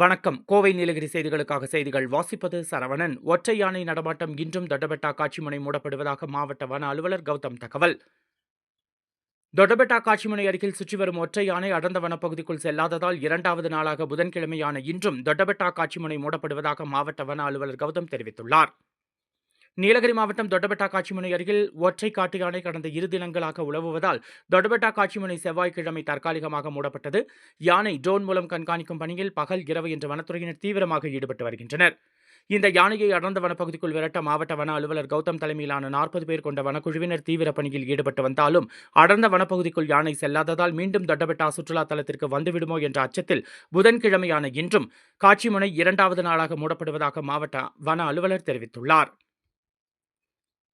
வணக்கம். கோவை நீலகிரி செய்திகளுக்காக செய்திகள். வாசிப்பது சரவணன். ஒற்றை யானை நடமாட்டம் இன்றும் தொட்டபெட்டா காட்சிமுனை மூடப்படுவதாக மாவட்ட வன அலுவலர் கௌதம் தகவல். தொட்டபெட்டா காட்சிமுனை அருகில் சுற்றி வரும் ஒற்றை யானை அடர்ந்த வனப்பகுதிக்குள் செல்லாததால் இரண்டாவது நாளாக புதன்கிழமையான இன்றும் தொட்டபெட்டா காட்சிமுனை மூடப்படுவதாக மாவட்ட வன அலுவலர் கௌதம் தெரிவித்துள்ளார். நீலகிரி மாவட்டம் தொட்டபெட்டா காட்சிமுனை அருகில் ஒற்றை காட்டு யானை கடந்த இரு தினங்களாக உலவுவதால் தொட்டபெட்டா காட்சிமுனை செவ்வாய்க்கிழமை தற்காலிகமாக மூடப்பட்டது. யானை ட்ரோன் மூலம் கண்காணிக்கும் பணியில் பகல் இரவு என்று வனத்துறையினர் தீவிரமாக ஈடுபட்டு வருகின்றனர். இந்த யானையை அடர்ந்த வனப்பகுதிக்குள் விரட்ட மாவட்ட வன அலுவலர் கௌதம் தலைமையிலான நாற்பது பேர் கொண்ட வனக்குழுவினர் தீவிர பணியில் ஈடுபட்டு வந்தாலும் அடர்ந்த வனப்பகுதிக்குள் யானை செல்லாததால் மீண்டும் தொட்டபெட்டா சுற்றுலா தலத்திற்கு வந்துவிடுமோ என்ற அச்சத்தில் புதன்கிழமையான இன்றும் காட்சிமுனை இரண்டாவது நாளாக மூடப்படுவதாக மாவட்ட வன அலுவலர் தெரிவித்துள்ளார்.